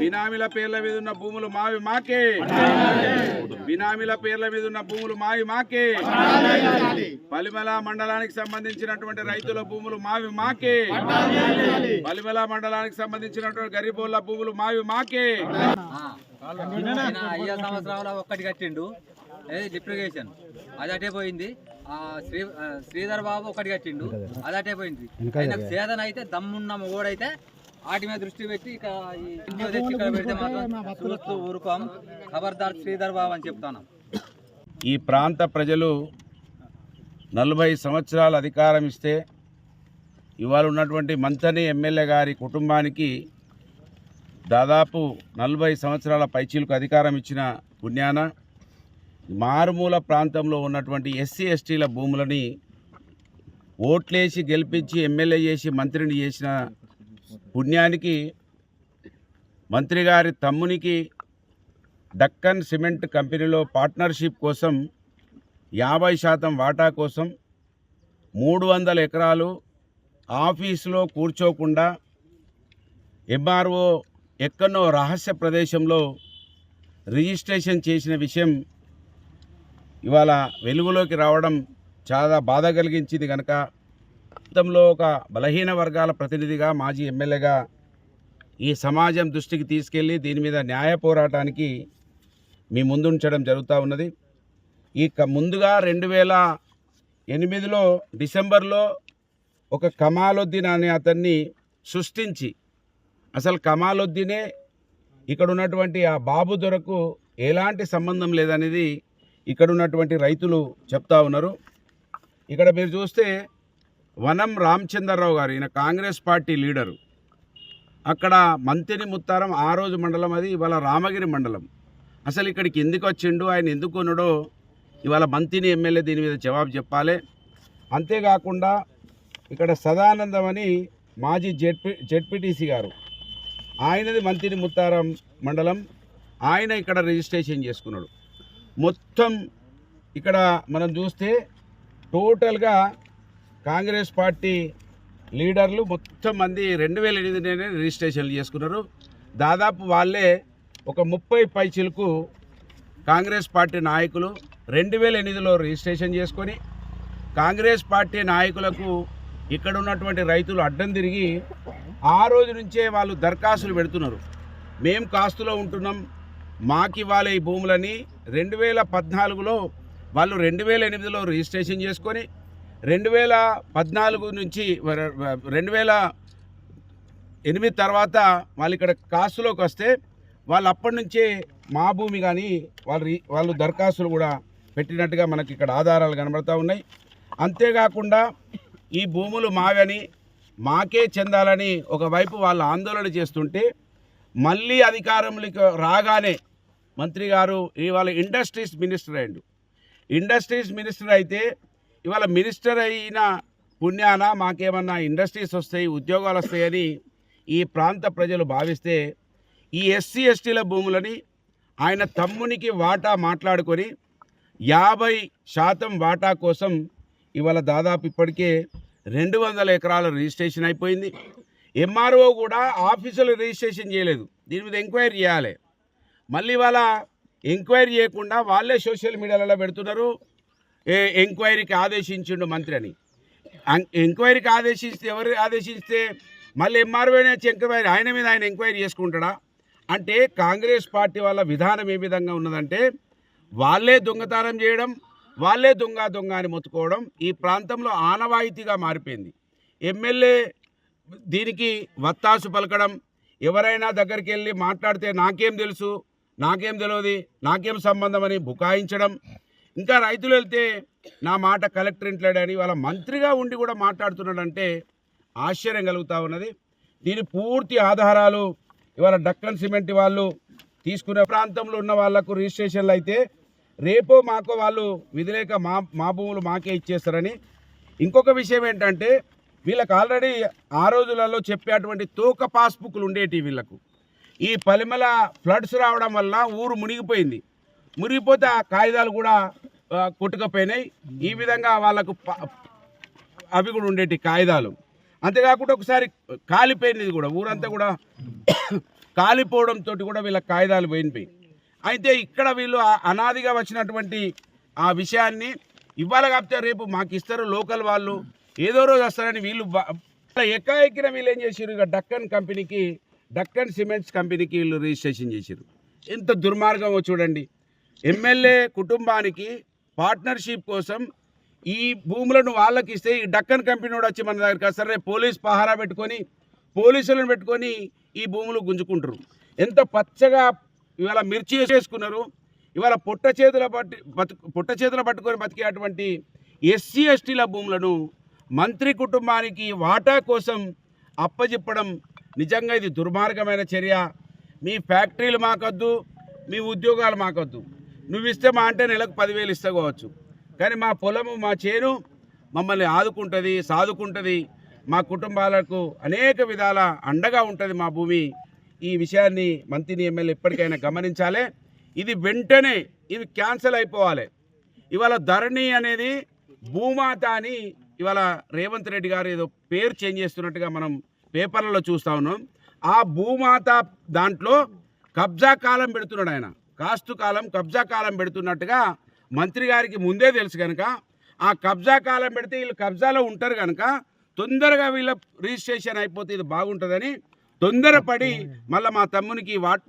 బినామీల పేర్ల మీద ఉన్న భూములు మావి మాకే. బినామీల పేర్ల మీద ఉన్న భూములు మావి మాకే. పలిమల మండలానికి సంబంధించినటువంటి రైతుల భూములు మావి మాకే. పలిమల మండలానికి సంబంధించినటువంటి గరిబోళ్ళ భూములు మావి మాకే. ఐదు సంవత్సరాల ఒక్కటి కట్టిండు. డిప్రిగేషన్ అది అటే పోయింది. శ్రీ ఆ శ్రీధర్ బాబు ఒకటి కట్టిండు. అది అటే పోయింది. ఆయనకు సేదన అయితే దమ్మున్న మొగోడైతే వాటి మీద దృష్టి పెట్టి ఇక ఇక్కడ పెడితే మాత్రం చూస్తూ ఊరుకోం. ఖబర్దార్ శ్రీధర్ బాబు అని చెప్తాను. ఈ ప్రాంత ప్రజలు నలభై సంవత్సరాల అధికారం ఇస్తే ఇవాళ ఉన్నటువంటి మంతని ఎమ్మెల్యే గారి కుటుంబానికి దాదాపు నలభై సంవత్సరాల పైచీలకు అధికారం ఇచ్చిన పుణ్యాన మారుమూల ప్రాంతంలో ఉన్నటువంటి ఎస్సీ ఎస్టీల భూములని ఓట్లేసి గెలిపించి ఎమ్మెల్యే చేసి మంత్రిని చేసిన పుణ్యానికి మంత్రి గారి తమ్మునికి డక్కన్ సిమెంట్ కంపెనీలో పార్ట్నర్షిప్ కోసం యాభై శాతం వాటా కోసం మూడు వందల ఎకరాలు ఆఫీసులో కూర్చోకుండా ఎంఆర్ఓ ఎక్కడో రహస్య ప్రదేశంలో రిజిస్ట్రేషన్ చేసిన విషయం ఇవాళ వెలుగులోకి రావడం చాలా బాధ కలిగించింది కనుక గతంలో ఒక బలహీన వర్గాల ప్రతినిధిగా మాజీ ఎమ్మెల్యేగా ఈ సమాజం దృష్టికి తీసుకెళ్ళి దీని మీద న్యాయ పోరాటానికి మీ ముందుంచడం జరుగుతూ ఉన్నది. ఈ క- ముందుగా రెండు వేల ఎనిమిదిలో డిసెంబర్లో ఒక కమాలుద్దీన్ అనే అతన్ని సృష్టించి అసలు కమాలుద్దీనే ఇక్కడ ఉన్నటువంటి ఆ బాబు దొరకు ఎలాంటి సంబంధం లేదనేది ఇక్కడ ఉన్నటువంటి రైతులు చెప్తా ఉన్నారు. ఇక్కడ మీరు చూస్తే వనం రామచంద్రరావు గారు ఈయన కాంగ్రెస్ పార్టీ లీడరు. అక్కడ మంతిని ముత్తారం ఆ రోజు మండలం అది ఇవాళ రామగిరి మండలం. అసలు ఇక్కడికి ఎందుకు వచ్చిండు ఆయన ఎందుకు కొనుడో ఇవాళ మంతిని ఎమ్మెల్యే దీని మీద జవాబు చెప్పాలి. అంతేకాకుండా ఇక్కడ సదానందం అని మాజీ జెడ్పీ జెడ్పీటీసీ గారు. ఆయనది మంతిని ముత్తారం మండలం. ఆయన ఇక్కడ రిజిస్ట్రేషన్ చేసుకున్నాడు. మొత్తం ఇక్కడ మనం చూస్తే టోటల్గా కాంగ్రెస్ పార్టీ లీడర్లు మొత్తం మంది రెండు వేల ఎనిమిదిలోనే రిజిస్ట్రేషన్లు చేసుకున్నారు. దాదాపు వాళ్ళే ఒక ముప్పై పైచిలకు కాంగ్రెస్ పార్టీ నాయకులు రెండు వేల ఎనిమిదిలో రిజిస్ట్రేషన్ చేసుకొని కాంగ్రెస్ పార్టీ నాయకులకు ఇక్కడ ఉన్నటువంటి రైతులు అడ్డం తిరిగి ఆ రోజు నుంచే వాళ్ళు దరఖాస్తులు పెడుతున్నారు. మేము కాస్తులో ఉంటున్నాం. మాకు ఇవ్వాలి ఈ భూములని. రెండు వేల పద్నాలుగులో వాళ్ళు రెండు వేల ఎనిమిదిలో రిజిస్ట్రేషన్ చేసుకొని రెండు వేల పద్నాలుగు నుంచి రెండు వేల ఎనిమిది తర్వాత వాళ్ళు ఇక్కడ కాస్తులోకి వస్తే వాళ్ళు అప్పటి నుంచే మా భూమి కానీ వాళ్ళు రి- వాళ్ళు దరఖాస్తులు కూడా పెట్టినట్టుగా మనకి ఇక్కడ ఆధారాలు కనబడతా ఉన్నాయి. అంతేకాకుండా ఈ భూములు మావని మాకే చెందాలని ఒకవైపు వాళ్ళు ఆందోళన చేస్తుంటే మళ్ళీ అధికారంలోకి రాగానే మంత్రి గారు ఇవాళ ఇండస్ట్రీస్ మినిస్టర్ అయ్యండు. ఇండస్ట్రీస్ మినిస్టర్ అయితే ఇవాళ మినిస్టర్ అయిన పుణ్యాన మాకేమన్నా ఇండస్ట్రీస్ వస్తాయి ఉద్యోగాలు వస్తాయని ఈ ప్రాంత ప్రజలు భావిస్తే ఈ ఎస్సీ ఎస్టీల భూములని ఆయన తమ్మునికి వాటా మాట్లాడుకొని యాభై శాతం వాటా కోసం ఇవాళ దాదాపు ఇప్పటికే రెండు వందల ఎకరాల రిజిస్ట్రేషన్ అయిపోయింది. ఎంఆర్ఓ కూడా ఆఫీసులు రిజిస్ట్రేషన్ చేయలేదు. దీని మీద ఎంక్వైరీ చేయాలి. మళ్ళీ వాళ్ళ ఎంక్వైరీ చేయకుండా వాళ్ళే సోషల్ మీడియాలలో పెడుతున్నారు. ఏ ఎంక్వైరీకి ఆదేశించిండు మంత్రి అని. ఎంక్వైరీకి ఆదేశిస్తే ఎవరు ఆదేశిస్తే మళ్ళీ ఎంఆర్ఓ ఎంక్వైరీ ఆయన మీద ఆయన ఎంక్వైరీ చేసుకుంటాడా? అంటే కాంగ్రెస్ పార్టీ వాళ్ళ విధానం ఏ విధంగా ఉన్నదంటే వాళ్ళే దొంగతనం చేయడం వాళ్ళే దొంగ దొంగ అని మొత్తుకోవడం ఈ ప్రాంతంలో ఆనవాయితీగా మారిపోయింది. ఎమ్మెల్యే దీనికి వత్తాసు పలకడం ఎవరైనా దగ్గరికి వెళ్ళి మాట్లాడితే నాకేం తెలుసు? నాకేం తెలియదు నాకేం సంబంధం అని బుకాయించడం. ఇంకా రైతులు వెళ్తే నా మాట కలెక్టర్ ఇంట్లాడని వాళ్ళ మంత్రిగా ఉండి కూడా మాట్లాడుతున్నాడంటే ఆశ్చర్యం కలుగుతూ ఉన్నది. దీని పూర్తి ఆధారాలు ఇవాళ డక్కన్ సిమెంట్ వాళ్ళు తీసుకునే ప్రాంతంలో ఉన్న వాళ్ళకు రిజిస్ట్రేషన్లు అయితే రేపో మాకో వాళ్ళు విధిలేక మా మా భూములు మాకే ఇచ్చేస్తారని. ఇంకొక విషయం ఏంటంటే వీళ్ళకి ఆల్రెడీ ఆ రోజులలో చెప్పేటువంటి తోక పాస్బుక్లు ఉండేటి వీళ్ళకు. ఈ పలిమల ఫ్లడ్స్ రావడం వల్ల ఊరు మునిగిపోయింది. మునిగిపోతే ఆ కాగితాలు కూడా కొట్టుకపోయినాయి. ఈ విధంగా వాళ్ళకు ప- అవి కూడా ఉండేటి కాగితాలు. అంతేకాకుండా ఒకసారి కాలిపోయింది కూడా. ఊరంతా కూడా కాలిపోవడంతో కూడా వీళ్ళ కాగితాలు పోయినపోయి. అయితే ఇక్కడ వీళ్ళు అనాదిగా వచ్చినటువంటి ఆ విషయాన్ని ఇవాళ కాబట్టి రేపు మాకు ఇస్తారు లోకల్ వాళ్ళు. ఏదో రోజు వస్తారని వీళ్ళు బ- ఎక్కిన వీళ్ళు ఏం చేసారు ఇక డక్కన్ కంపెనీకి డక్కన్ సిమెంట్స్ కంపెనీకి వీళ్ళు రిజిస్ట్రేషన్ చేశారు ఎంత దుర్మార్గమో చూడండి. ఎమ్మెల్యే కుటుంబానికి పార్ట్నర్షిప్ కోసం ఈ భూములను వాళ్ళకి ఇస్తే ఈ డక్కన్ కంపెనీ కూడా వచ్చి మన దగ్గరికి వస్తారు. రేపు పోలీస్ పహారా పెట్టుకొని పోలీసులను పెట్టుకొని ఈ భూములు గుంజుకుంటారు ఎంత పచ్చగా ఇవాళ మిర్చి చేసుకున్నారు ఇవాళ పొట్ట చేతుల పట్టి బతు పొట్ట చేతుల పట్టుకొని బతికేటువంటి ఎస్సీ ఎస్టీల భూములను మంత్రి కుటుంబానికి వాటా కోసం అప్పజెప్పడం నిజంగా ఇది దుర్మార్గమైన చర్య. మీ ఫ్యాక్టరీలు మాకొద్దు మీ ఉద్యోగాలు మాకొద్దు. నువ్వు ఇస్తే మా అంటే నెలకు పదివేలు ఇస్తాకోవచ్చు కానీ మా పొలము మా చేను మమ్మల్ని ఆదుకుంటుంది సాదుకుంటుంది. మా కుటుంబాలకు అనేక విధాల అండగా ఉంటుంది మా భూమి. ఈ విషయాన్ని మంత్రిని ఎమ్మెల్యే ఎప్పటికైనా గమనించాలి. ఇది వెంటనే ఇది క్యాన్సిల్ అయిపోవాలి. ఇవాళ ధరణి అనేది భూమాత అని ఇవాళ రేవంత్ రెడ్డి గారు ఏదో పేరు చేంజ్ చేస్తున్నట్టుగా మనం పేపర్లలో చూస్తా ఉన్నాం. ఆ భూమాత దాంట్లో కబ్జా కాలం పెడుతున్నాడు ఆయన. కాస్తు కాలం కబ్జా కాలం పెడుతున్నట్టుగా మంత్రి గారికి ముందే తెలుసు కనుక ఆ కబ్జా కాలం పెడితే వీళ్ళు కబ్జాలో ఉంటారు కనుక తొందరగా వీళ్ళ రిజిస్ట్రేషన్ అయిపోతే ఇది బాగుంటుందని తొందరపడి మళ్ళీ మా తమ్మునికి వాట్